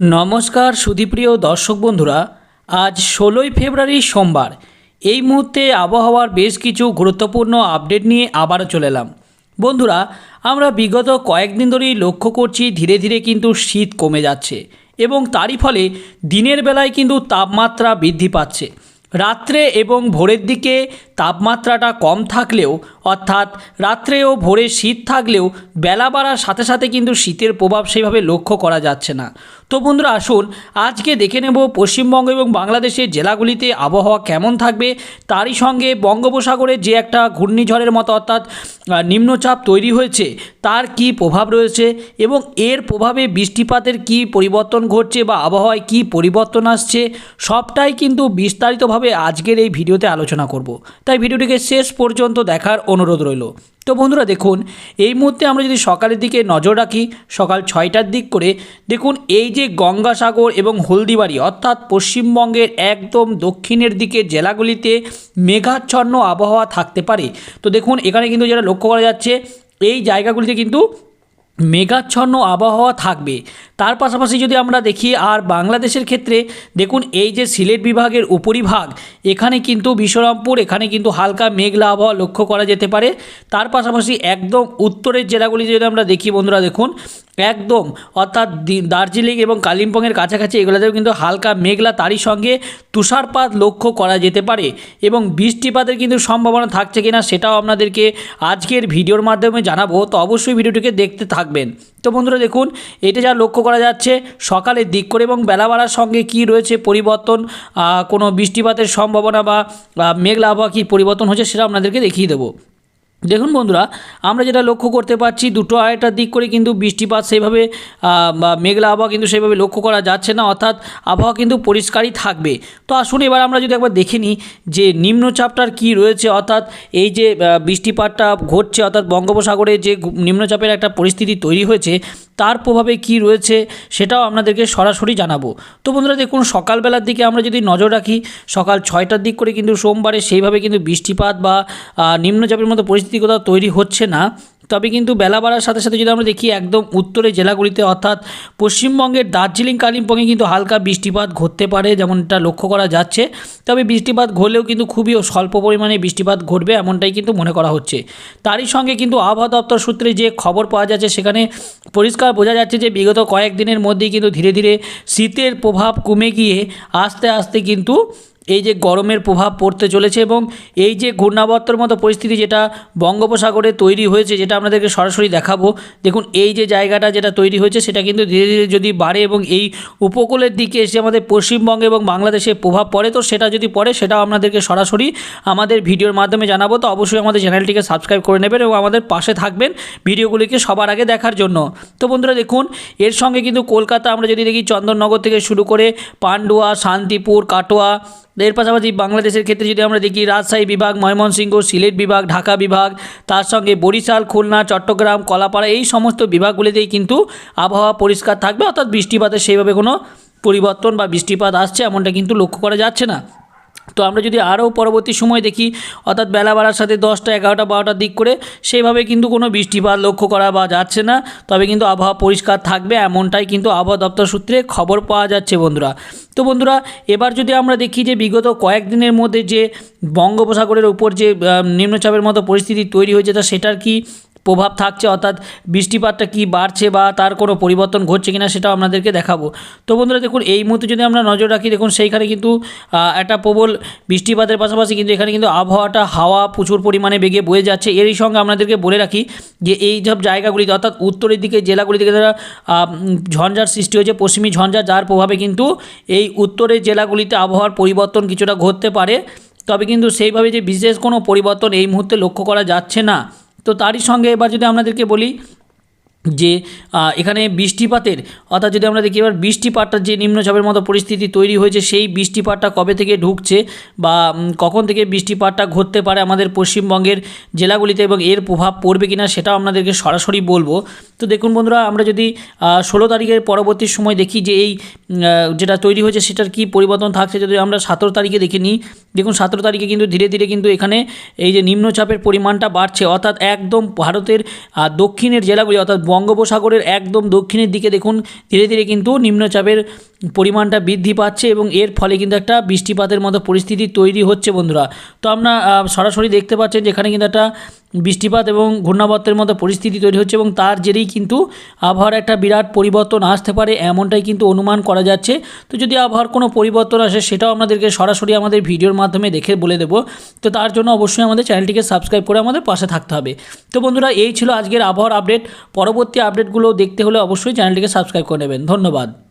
নমস্কার সুধীপ্রিয় দর্শক বন্ধুরা, আজ ষোলোই ফেব্রুয়ারি সোমবার। এই মুহূর্তে আবহাওয়ার বেশ কিছু গুরুত্বপূর্ণ আপডেট নিয়ে আবারও চলে এলাম। বন্ধুরা, আমরা বিগত কয়েকদিন ধরেই লক্ষ্য করছি ধীরে ধীরে কিন্তু শীত কমে যাচ্ছে এবং তারই ফলে দিনের বেলায় কিন্তু তাপমাত্রা বৃদ্ধি পাচ্ছে। রাত্রে এবং ভোরের দিকে তাপমাত্রাটা কম থাকলেও, অর্থাৎ রাত্রে ও ভোরে শীত থাকলেও বেলা বাড়ার সাথে সাথে কিন্তু শীতের প্রভাব সেইভাবে লক্ষ্য করা যাচ্ছে না। তো বন্ধুরা, আসুন আজকে দেখে নেব পশ্চিমবঙ্গ এবং বাংলাদেশের জেলাগুলিতে আবহাওয়া কেমন থাকবে। তারই সঙ্গে বঙ্গোপসাগরে যে একটা ঘূর্ণিঝড়ের মতো, অর্থাৎ নিম্নচাপ তৈরি হয়েছে, তার কি প্রভাব রয়েছে এবং এর প্রভাবে বৃষ্টিপাতের কি পরিবর্তন ঘটছে বা আবহাওয়ায় কি পরিবর্তন আসছে, সবটাই কিন্তু বিস্তারিতভাবে আজকের এই ভিডিওতে আলোচনা করব। তাই ভিডিওটিকে শেষ পর্যন্ত দেখার অনুরোধ রইল। তো বন্ধুরা দেখুন, এই মুহূর্তে আমরা যদি সকালের দিকে নজর রাখি, সকাল ছয়টার দিক করে, দেখুন এই যে গঙ্গাসাগর এবং হলদিবাড়ি, অর্থাৎ পশ্চিমবঙ্গের একদম দক্ষিণের দিকে জেলাগুলিতে মেঘাচ্ছন্ন আবহাওয়া থাকতে পারে। তো দেখুন, এখানে কিন্তু যেটা লক্ষ্য করা যাচ্ছে, এই জায়গাগুলিতে কিন্তু মেঘাচ্ছন্ন আবহাওয়া থাকবে। তার পাশাপাশি যদি আমরা দেখি, আর বাংলাদেশের ক্ষেত্রে দেখুন, এই যে সিলেট বিভাগের উপরিভাগ, এখানে কিন্তু বিশ্বরামপুর, এখানে কিন্তু হালকা মেঘলা আবহাওয়া লক্ষ্য করা যেতে পারে। তার পাশাপাশি একদম উত্তরের জেলাগুলি যদি আমরা দেখি বন্ধুরা, দেখুন, একদম, অর্থাৎ দার্জিলিং এবং কালিম্পংয়ের কাছাকাছি, এগুলোতেও কিন্তু হালকা মেঘলা, তারই সঙ্গে তুষারপাত লক্ষ্য করা যেতে পারে এবং বৃষ্টিপাতের কিন্তু সম্ভাবনা থাকছে কিনা সেটাও আপনাদেরকে আজকের ভিডিওর মাধ্যমে জানাব। তো অবশ্যই ভিডিওটিকে দেখতে থাকবেন। তো বন্ধুরা, দেখুন, এটা যা লক্ষ্য করা যাচ্ছে। সকালের দিক করে এবং বেলা বাড়ার সঙ্গে কি রয়েছে পরিবর্তন? কোনো বৃষ্টিপাতের সম্ভাবনা বা মেঘলা আবহাওয়া কী পরিবর্তন হচ্ছে সেটা আপনাদেরকে দেখিয়ে দেবো। দেখুন বন্ধুরা, আমরা যেটা লক্ষ্য করতে পারছি, দুটো আড়াইটার দিক করে কিন্তু বৃষ্টিপাত সেইভাবে বা মেঘলা আবহাওয়া কিন্তু সেইভাবে লক্ষ্য করা যাচ্ছে না, অর্থাৎ আবহাওয়া কিন্তু পরিষ্কারই থাকবে। তো আসুন এবার আমরা যদি একবার দেখে নিই যে নিম্নচাপটার কি রয়েছে, অর্থাৎ এই যে বৃষ্টিপাতটা ঘটছে, অর্থাৎ বঙ্গোপসাগরে যে নিম্নচাপের একটা পরিস্থিতি তৈরি হয়েছে তার প্রভাবে কি রয়েছে সেটাও আপনাদেরকে সরাসরি জানাব। তো বন্ধুরা, দেখুন, সকালবেলার দিকে আমরা যদি নজর রাখি, সকাল ছয়টার দিক করে কিন্তু সোমবারে সেইভাবে কিন্তু বৃষ্টিপাত বা নিম্নচাপের মতো পরিস্থিতি কোথাও তৈরি হচ্ছে না। তবে কিন্তু বেলা বাড়ার সাথে সাথে যদি আমরা দেখি একদম উত্তরের জেলাগুলিতে, অর্থাৎ পশ্চিমবঙ্গের দার্জিলিং, কালিম্পংয়ে কিন্তু হালকা বৃষ্টিপাত ঘটতে পারে যেমনটা লক্ষ্য করা যাচ্ছে। তবে বৃষ্টিপাত ঘটলেও কিন্তু খুবই স্বল্প পরিমাণে বৃষ্টিপাত ঘটবে এমনটাই কিন্তু মনে করা হচ্ছে। তারই সঙ্গে কিন্তু আবহাওয়া দপ্তর সূত্রে যে খবর পাওয়া যাচ্ছে, সেখানে পরিষ্কার বোঝা যাচ্ছে যে বিগত কয়েকদিনের মধ্যেই কিন্তু ধীরে ধীরে শীতের প্রভাব কমে গিয়ে আস্তে আস্তে কিন্তু এই যে গরমের প্রভাব পড়তে চলেছে এবং এই যে ঘূর্ণাবর্তর মতো পরিস্থিতি যেটা বঙ্গোপসাগরে তৈরি হয়েছে, যেটা আপনাদেরকে সরাসরি দেখাবো। দেখুন, এই যে জায়গাটা যেটা তৈরি হয়েছে, সেটা কিন্তু ধীরে ধীরে যদি বাড়ে এবং এই উপকূলের দিকে এসে আমাদের পশ্চিমবঙ্গে এবং বাংলাদেশে প্রভাব পড়ে, তো সেটা যদি পড়ে, সেটাও আপনাদেরকে সরাসরি আমাদের ভিডিওর মাধ্যমে জানাব। তো অবশ্যই আমাদের চ্যানেলটিকে সাবস্ক্রাইব করে নেবেন এবং আমাদের পাশে থাকবেন ভিডিওগুলিকে সবার আগে দেখার জন্য। তো বন্ধুরা, দেখুন, এর সঙ্গে কিন্তু কলকাতা আমরা যদি দেখি, চন্দননগর থেকে শুরু করে পান্ডুয়া, শান্তিপুর, কাটোয়া এর পাশাপাশি বাংলাদেশের ক্ষেত্রে যদি আমরা দেখি, রাজশাহী বিভাগ, ময়মনসিংহ, সিলেট বিভাগ, ঢাকা বিভাগ, তার সঙ্গে বরিশাল, খুলনা, চট্টগ্রাম, কলাপাড়া এই সমস্ত বিভাগগুলিতেই কিন্তু আবহাওয়া পরিষ্কার থাকবে। অর্থাৎ বৃষ্টিপাতের সেইভাবে কোনো পরিবর্তন বা বৃষ্টিপাত আসছে এমনটা কিন্তু লক্ষ্য করা যাচ্ছে না। তো আমরা যদি আরও পরবর্তী সময় দেখি, অর্থাৎ বেলা বাড়ার সাথে দশটা, এগারোটা বারোটার দিক করে, সেইভাবে কিন্তু কোনো বৃষ্টিপাত লক্ষ্য করা বা যাচ্ছে না। তবে কিন্তু আবহাওয়া পরিষ্কার থাকবে, এমনটাই কিন্তু আবহাওয়া দপ্তর সূত্রে খবর পাওয়া যাচ্ছে বন্ধুরা। তো বন্ধুরা, এবার যদি আমরা দেখি যে বিগত কয়েকদিনের মধ্যে যে বঙ্গোপসাগরের উপর যে নিম্নচাপের মতো পরিস্থিতি তৈরি হয়েছে, তা সেটার কি প্রভাব থাকছে, অর্থাৎ বৃষ্টিপাতটা কি বাড়ছে বা তার কোনো পরিবর্তন ঘটছে কিনা সেটাও আপনাদেরকে দেখাবো। তো বন্ধুরা, দেখুন, এই মুহূর্তে যদি আমরা নজর রাখি, দেখুন, সেইখানে কিন্তু একটা প্রবল বৃষ্টিপাতের পাশাপাশি কিন্তু এখানে কিন্তু আবহাওয়াটা হাওয়া প্রচুর পরিমাণে বেগে বয়ে যাচ্ছে। এরই সঙ্গে আপনাদেরকে বলে রাখি যে এই সব জায়গাগুলিতে, অর্থাৎ উত্তরের দিকে জেলাগুলি থেকে যারা ঝঞ্ঝার সৃষ্টি হয়েছে। পশ্চিমী ঝঞ্ঝা, যার প্রভাবে কিন্তু এই উত্তরের জেলাগুলিতে আবহাওয়ার পরিবর্তন কিছুটা ঘটতে পারে। তবে কিন্তু সেইভাবে যে বিশেষ কোনো পরিবর্তন এই মুহূর্তে লক্ষ্য করা যাচ্ছে না। তো তারই সঙ্গে এবার যদি আপনাদেরকে বলি যে এখানে বৃষ্টিপাতের, অর্থাৎ যদি আমরা দেখি এবার বৃষ্টিপাতটা যে নিম্নচাপের মতো পরিস্থিতি তৈরি হয়েছে, সেই বৃষ্টিপাতটা কবে থেকে ঢুকছে বা কখন থেকে বৃষ্টিপাতটা ঘটতে পারে আমাদের পশ্চিমবঙ্গের জেলাগুলিতে এবং এর প্রভাব পড়বে কিনা সেটাও আপনাদেরকে সরাসরি বলব। তো দেখুন বন্ধুরা, আমরা যদি ষোলো তারিখের পরবর্তী সময় দেখি যে এই যেটা তৈরি হয়েছে সেটার কি পরিবর্তন থাকছে যদি আমরা সতেরো তারিখে দেখে নিই, দেখুন সতেরো তারিখে কিন্তু ধীরে ধীরে কিন্তু এখানে এই যে নিম্নচাপের পরিমাণটা বাড়ছে। অর্থাৎ একদম ভারতের দক্ষিণের জেলাগুলি, অর্থাৎ বঙ্গোপসাগরের একদম দক্ষিণের দিকে দেখুন, ধীরে ধীরে কিন্তু নিম্নচাপের পরিমাণটা বৃদ্ধি পাচ্ছে এবং এর ফলে কিন্তু একটা বৃষ্টিপাতের মতো পরিস্থিতি তৈরি হচ্ছে বন্ধুরা। তো আমরা সরাসরি দেখতে পাচ্ছেন যেখানে কিন্তু একটা বৃষ্টিপাত এবং ঘূর্ণাবর্তের মতো পরিস্থিতি তৈরি হচ্ছে এবং তার জেরেই কিন্তু আবহাওয়ার একটা বিরাট পরিবর্তন আসতে পারে, এমনটাই কিন্তু অনুমান করা যাচ্ছে। তো যদি আবহাওয়ার কোনো পরিবর্তন আসে, সেটাও আমাদেরকে সরাসরি আমাদের ভিডিওর মাধ্যমে দেখে বলে দেবো। তো তার জন্য অবশ্যই আমাদের চ্যানেলটিকে সাবস্ক্রাইব করে আমাদের পাশে থাকতে হবে। তো বন্ধুরা, এই ছিল আজকের আবহাওয়ার আপডেট। পরবর্তী আপডেটগুলো দেখতে হলে অবশ্যই চ্যানেলটিকে সাবস্ক্রাইব করে নেবেন। ধন্যবাদ।